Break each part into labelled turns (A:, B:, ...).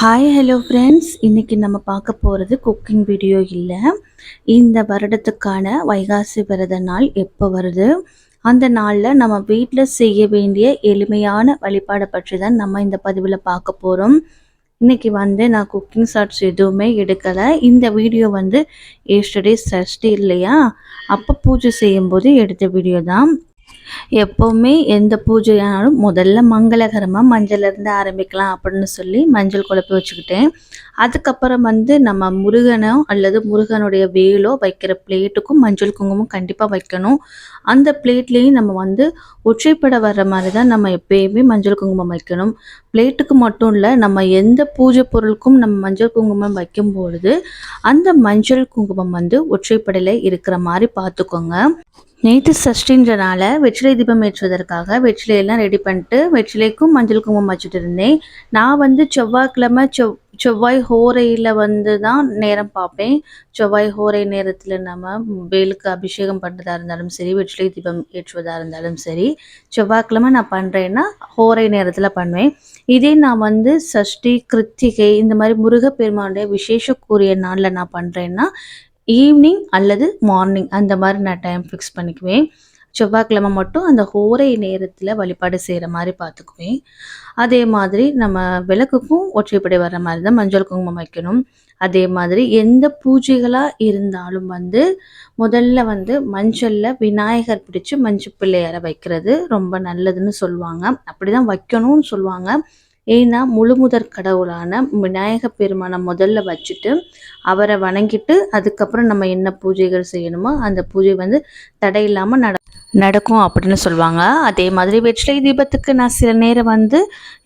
A: Hi hello friends இன்றைக்கி நம்ம பார்க்க போகிறது குக்கிங் வீடியோ இல்லை. இந்த வருடத்துக்கான வைகாசி விரத நாள் எப்போ வருது? அந்த நாளில் நம்ம வீட்டில் செய்ய வேண்டிய எளிமையான வழிபாடை பற்றி தான் நம்ம இந்த பதிவில் பார்க்க போகிறோம் இன்றைக்கி வந்து நான் குக்கிங் ஷார்ட்ஸ் எதுவுமே எடுக்கலை. இந்த வீடியோ வந்து ஏஸ்டர்டே சஷ்டி இல்லையா? அப்போ பூஜை செய்யும்போது எடுத்த வீடியோ தான். எப்போவுமே எந்த பூஜையானாலும் முதல்ல மங்களகரமாக மஞ்சள்லேருந்து ஆரம்பிக்கலாம் அப்படின்னு சொல்லி மஞ்சள் குழப்பி வச்சுக்கிட்டேன். அதுக்கப்புறம் வந்து நம்ம முருகனோ அல்லது முருகனுடைய வேலோ வைக்கிற பிளேட்டுக்கும் மஞ்சள் குங்குமம் கண்டிப்பாக வைக்கணும். அந்த பிளேட்லேயும் நம்ம வந்து ஒற்றைப்பட வர்ற மாதிரி தான் நம்ம எப்பயுமே மஞ்சள் குங்குமம் வைக்கணும். பிளேட்டுக்கு மட்டும் இல்லை நம்ம எந்த பூஜை பொருளுக்கும் நம்ம மஞ்சள் குங்குமம் வைக்கும் பொழுது அந்த மஞ்சள் குங்குமம் வந்து ஒற்றைப்படையில் இருக்கிற மாதிரி பார்த்துக்கோங்க. நேற்று சஷ்டின்றனால வெற்றிலை தீபம் ஏற்றுவதற்காக வெற்றிலையெல்லாம் ரெடி பண்ணிட்டு வெற்றிலைக்கும் மஞ்சள் குங்குமம் வச்சுட்டு இருந்தேன். நான் வந்து செவ்வாய்க்கிழமை செவ் செவ்வாய் ஹோரையில் வந்து தான் நேரம் பார்ப்பேன். செவ்வாய் ஹோரை நேரத்தில் நம்ம வேலுக்கு அபிஷேகம் பண்ணுறதா இருந்தாலும் சரி வெற்றிலை தீபம் ஏற்றுவதாக இருந்தாலும் சரி செவ்வாய்க்கிழமை நான் பண்ணுறேன்னா ஹோரை நேரத்தில் பண்ணுவேன். இதே நான் வந்து சஷ்டி கிருத்திகை இந்த மாதிரி முருகப்பெருமானுடைய விசேஷக்குரிய நாளில் நான் பண்ணுறேன்னா ஈவினிங் அல்லது மார்னிங் அந்த மாதிரி நான் டைம் ஃபிக்ஸ் பண்ணிக்குவேன். செவ்வாய்க்கிழமை மட்டும் அந்த ஹோரை நேரத்தில் வழிபாடு செய்கிற மாதிரி பார்த்துக்குவேன் அதே மாதிரி நம்ம விளக்குக்கும் ஒற்றைப்படை வர்ற மாதிரி தான் மஞ்சள் குங்குமம் வைக்கணும். அதே மாதிரி எந்த பூஜைகளாக இருந்தாலும் வந்து முதல்ல வந்து மஞ்சளில் விநாயகர் பிடிச்சி மஞ்சள் பிள்ளையாரை வைக்கிறது ரொம்ப நல்லதுன்னு சொல்லுவாங்க. அப்படி தான் வைக்கணும்னு சொல்லுவாங்க. ஏன்னா முழுமுதற் கடவுளான விநாயக பெருமானை முதல்ல வச்சுட்டு அவரை வணங்கிட்டு அதுக்கப்புறம் நம்ம என்ன பூஜைகள் செய்யணுமோ அந்த பூஜை வந்து தடை இல்லாமல் நட நடக்கும் அப்படின்னு சொல்லுவாங்க. அதே மாதிரி வெற்றிலை தீபத்துக்கு நான் சில நேரம் வந்து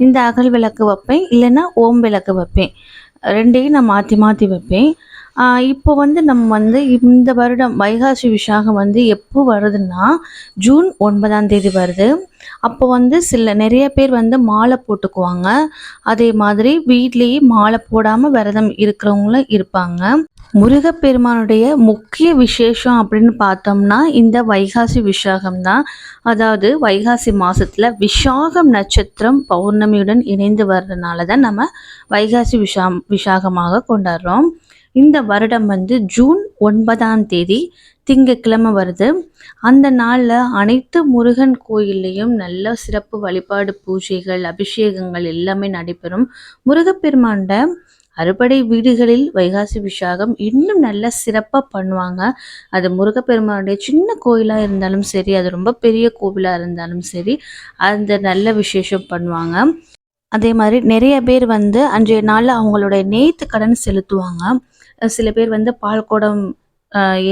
A: இந்த அகல் விளக்கு வைப்பேன் இல்லைன்னா ஓம் விளக்கு வைப்பேன். ரெண்டையும் நான் மாற்றி மாற்றி வைப்பேன். இப்போ வந்து நம்ம வந்து இந்த வருடம் வைகாசி விசாகம் வந்து எப்போ வருதுன்னா ஜூன் ஒன்பதாம் தேதி வருது. அப்போ வந்து சில நிறைய பேர் வந்து மாலை போட்டுக்குவாங்க. அதே மாதிரி வீட்லேயே மாலை போடாமல் விரதம் இருக்கிறவங்களும் இருப்பாங்க. முருகப்பெருமானுடைய முக்கிய விசேஷம் அப்படின்னு பார்த்தோம்னா இந்த வைகாசி விசாகம் தான். அதாவது வைகாசி மாதத்தில் விஷாகம் நட்சத்திரம் பௌர்ணமியுடன் இணைந்து வர்றதுனால தான் நம்ம வைகாசி விஷா விசாகமாக கொண்டாடுறோம். இந்த வருடம் வந்து ஜூன் ஒன்பதாம் தேதி திங்கக்கிழமை வருது. அந்த நாளில் அனைத்து முருகன் கோயில்லையும் நல்ல சிறப்பு வழிபாடு பூஜைகள் அபிஷேகங்கள் எல்லாமே நடைபெறும். முருகப்பெருமாண்ட அறுபடை வீடுகளில் வைகாசி விஷாகம் இன்னும் நல்ல சிறப்பாக பண்ணுவாங்க. அது முருகப்பெருமானுடைய சின்ன கோயிலாக இருந்தாலும் சரி அது ரொம்ப பெரிய கோவிலாக இருந்தாலும் சரி அந்த நல்ல விசேஷம் பண்ணுவாங்க. அதே மாதிரி நிறைய பேர் வந்து அன்றைய நாளில் அவங்களுடைய நேத்து கடன் செலுத்துவாங்க. சில பேர் வந்து பால் குடம்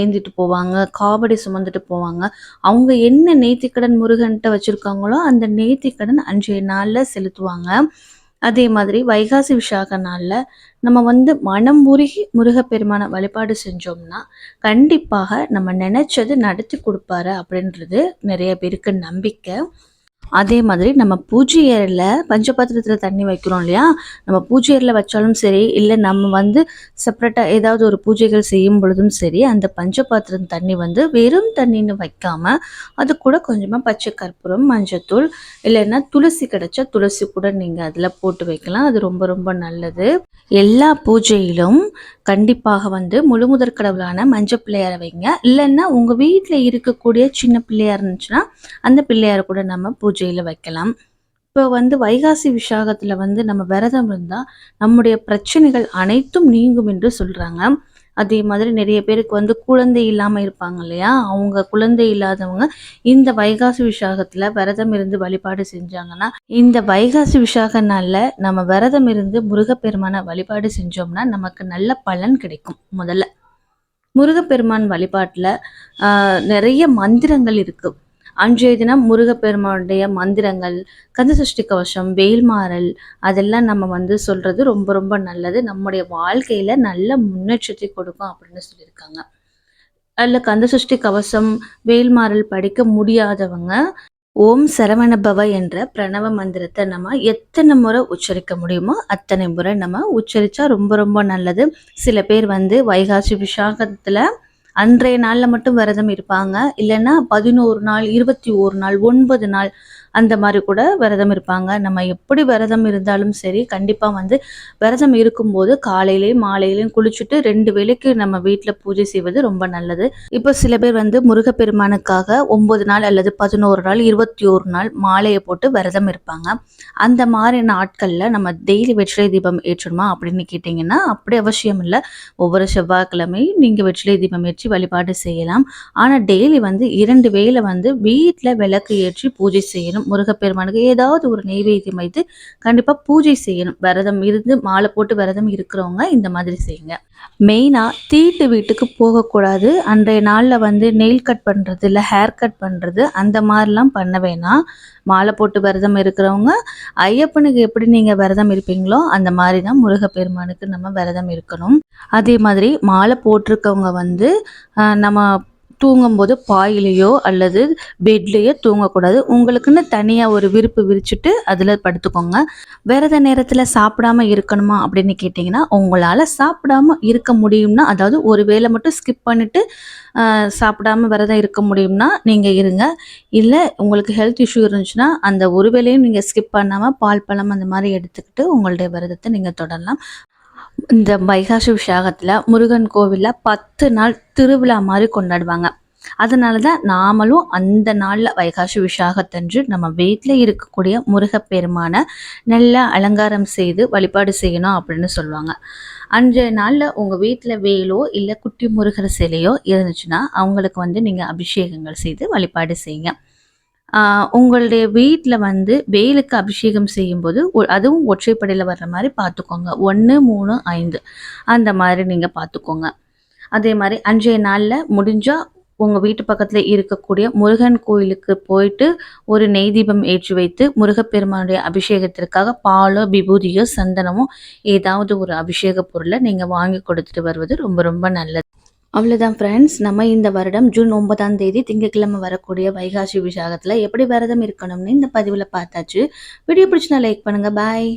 A: ஏந்திட்டு போவாங்க காவடி சுமந்துட்டு போவாங்க. அவங்க என்ன நேத்திக்கடன் முருகன்கிட்ட வச்சுருக்காங்களோ அந்த நேத்திக்கடன் அன்றைய நாளில் செலுத்துவாங்க. அதே மாதிரி வைகாசி விசாக நாளில் நம்ம வந்து மனம் உருகி முருகப்பெருமான வழிபாடு செஞ்சோம்னா கண்டிப்பாக நம்ம நினச்சது நடத்தி கொடுப்பாரு அப்படின்றது நிறைய பேருக்கு நம்பிக்கை. அதே மாதிரி நம்ம பூஜை அறையில் பஞ்சபாத்திரத்தில் தண்ணி வைக்கிறோம் இல்லையா? நம்ம பூஜை அறையில் வச்சாலும் சரி இல்லை நம்ம வந்து செப்பரேட்டாக ஏதாவது ஒரு பூஜைகள் செய்யும் பொழுதும் சரி அந்த பஞ்சபாத்திரம் தண்ணி வந்து வெறும் தண்ணின்னு வைக்காமல் அது கூட கொஞ்சமாக பச்சை கற்பூரம் மஞ்சத்தூள் இல்லைன்னா துளசி கிடச்சா துளசி கூட நீங்கள் அதில் போட்டு வைக்கலாம். அது ரொம்ப ரொம்ப நல்லது. எல்லா பூஜையிலும் கண்டிப்பாக வந்து முழுமுதற் கடவுளான மஞ்சள் பிள்ளையாரை வைங்க. இல்லைன்னா உங்கள் வீட்டில் இருக்கக்கூடிய சின்ன பிள்ளையார் இருந்துச்சுன்னா அந்த பிள்ளையாரை கூட நம்ம பூஜையில் வைக்கலாம். இப்போ வந்து வைகாசி விசாகத்தில் வந்து நம்ம விரதம் இருந்தால் நம்முடைய பிரச்சனைகள் அனைத்தும் நீங்கும் என்று சொல்கிறாங்க அதே மாதிரி நிறைய பேருக்கு வந்து குழந்தை இல்லாமல் இருப்பாங்க இல்லையா? அவங்க குழந்தை இல்லாதவங்க இந்த வைகாசி விசாகத்தில் விரதம் இருந்து வழிபாடு செஞ்சாங்கன்னா இந்த வைகாசி விசாக நாளில் நம்ம விரதம் இருந்து முருகப்பெருமான வழிபாடு செஞ்சோம்னா நமக்கு நல்ல பலன் கிடைக்கும் முதல்ல. முருகப்பெருமான் வழிபாட்டில் நிறைய மந்திரங்கள் இருக்குது அன்றைய தினம் முருகப்பெருமானுடைய மந்திரங்கள் கந்த சஷ்டி கவசம் வேல்மாறல் அதெல்லாம் நம்ம வந்து சொல்கிறது ரொம்ப ரொம்ப நல்லது. நம்முடைய வாழ்க்கையில் நல்ல முன்னேற்றத்தை கொடுக்கும் அப்படின்னு சொல்லியிருக்காங்க. அதில் கந்த சஷ்டி கவசம் வேல்மாறல் படிக்க முடியாதவங்க ஓம் சரவணபவ என்ற பிரணவ மந்திரத்தை நம்ம எத்தனை முறை உச்சரிக்க முடியுமோ அத்தனை முறை நம்ம உச்சரித்தா ரொம்ப ரொம்ப நல்லது. சில பேர் வந்து வைகாசி விசாகத்தில் அன்றைய நாளில் மட்டும் விரதம் இருப்பாங்க. இல்லைன்னா பதினோரு நாள் இருபத்தி ஒரு நாள் ஒன்பது நாள் அந்த மாதிரி கூட விரதம் இருப்பாங்க. நம்ம எப்படி விரதம் இருந்தாலும் சரி கண்டிப்பாக வந்து விரதம் இருக்கும்போது காலையிலையும் மாலையிலையும் குளிச்சுட்டு ரெண்டு வேளைக்கு நம்ம வீட்டில் பூஜை செய்வது ரொம்ப நல்லது. இப்போ சில பேர் வந்து முருகப்பெருமானுக்காக ஒம்பது நாள் அல்லது பதினோரு நாள் இருபத்தி ஒரு நாள் மாலையை போட்டு விரதம் இருப்பாங்க. அந்த மாதிரி நாட்களில் நம்ம டெய்லி வெற்றிலை தீபம் ஏற்றணுமா அப்படின்னு கேட்டிங்கன்னா அப்படி அவசியம் இல்லை. ஒவ்வொரு செவ்வாய்க்கிழமையும் நீங்கள் வெற்றிலை தீபம் ஏற்றி வழிபாடு செய்யலாம். ஆனால் டெய்லி வந்து இரண்டு வேலை வந்து வீட்டில் விளக்கு ஏற்றி பூஜை செய்யணும். முருகப்பெருமானுக்கு ஏதாவது ஒரு நெய்வேத்தியம் வைத்து கண்டிப்பாக பூஜை செய்யணும். விரதம் இருந்து மாலை போட்டு விரதம் இருக்கிறவங்க இந்த மாதிரி செய்யுங்க. மெயினாக தீட்டு வீட்டுக்கு போகக்கூடாது. அன்றைய நாளில் வந்து நெயில் கட் பண்ணுறது இல்லை ஹேர் கட் பண்ணுறது அந்த மாதிரிலாம் பண்ண வேணாம். மாலை போட்டு விரதம் இருக்கிறவங்க ஐயப்பனுக்கு எப்படி நீங்கள் விரதம் இருப்பீங்களோ அந்த மாதிரி தான் முருகப்பெருமானுக்கு நம்ம விரதம் இருக்கணும். அதே மாதிரி மாலை போட்டிருக்கவங்க வந்து நம்ம தூங்கும்போது பாயிலையோ அல்லது பெட்லேயோ தூங்கக்கூடாது. உங்களுக்குன்னு தனியாக ஒரு விருப்பு விரிச்சுட்டு அதில் படுத்துக்கோங்க. விரத நேரத்தில் சாப்பிடாம இருக்கணுமா அப்படின்னு கேட்டிங்கன்னா உங்களால் சாப்பிடாம இருக்க முடியும்னா அதாவது ஒரு வேளை மட்டும் ஸ்கிப் பண்ணிவிட்டு சாப்பிடாம விரதம் இருக்க முடியும்னா நீங்கள் இருங்க. இல்லை உங்களுக்கு ஹெல்த் இஷ்யூ இருந்துச்சுன்னா அந்த ஒரு வேலையும் நீங்கள் ஸ்கிப் பண்ணாமல் பால் பழம் அந்த மாதிரி எடுத்துக்கிட்டு உங்களுடைய விரதத்தை நீங்கள் தொடரலாம். இந்த வைகாசி விசாகத்தில் முருகன் கோவிலில் பத்து நாள் திருவிழா மாதிரி கொண்டாடுவாங்க. அதனால தான் நாமளும் அந்த நாளில் வைகாசி விசாகத்தன்று நம்ம வீட்டில் இருக்கக்கூடிய முருகப்பெருமானை நல்லா அலங்காரம் செய்து வழிபாடு செய்யணும் அப்படின்னு சொல்லுவாங்க. அன்றைய நாளில் உங்கள் வீட்டில் வேலோ இல்லை குட்டி முருகர் சிலையோ இருந்துச்சுன்னா அவங்களுக்கு வந்து நீங்கள் அபிஷேகங்கள் செய்து வழிபாடு செய்யுங்க. உங்களுடைய வீட்டில் வந்து வேலுக்கு அபிஷேகம் செய்யும்போது அதுவும் ஒற்றைப்படையில் வர்ற மாதிரி பார்த்துக்கோங்க ஒன்று மூணு ஐந்து. அந்த மாதிரி நீங்கள் பார்த்துக்கோங்க அதே மாதிரி அன்றைய நாளில் முடிஞ்சால் உங்கள் வீட்டு பக்கத்தில் இருக்கக்கூடிய முருகன் கோயிலுக்கு போயிட்டு ஒரு நெய் தீபம் ஏற்றி வைத்து முருகப்பெருமானுடைய அபிஷேகத்திற்காக பாலோ விபூதியோ சந்தனமோ ஏதாவது ஒரு அபிஷேக பொருளை நீங்கள் வாங்கி கொடுத்துட்டு வருவது ரொம்ப ரொம்ப நல்லது. அவ்வளோதான் ஃப்ரெண்ட்ஸ் நம்ம இந்த வருடம் ஜூன் ஒன்பதாம் தேதி திங்கட்கிழமை வரக்கூடிய வைகாசி விசாகத்தில் எப்படி விரதம் இருக்கணும்னு இந்த பதிவில் பார்த்தாச்சு. வீடியோ பிடிச்சினா லைக் பண்ணுங்கள் பாய்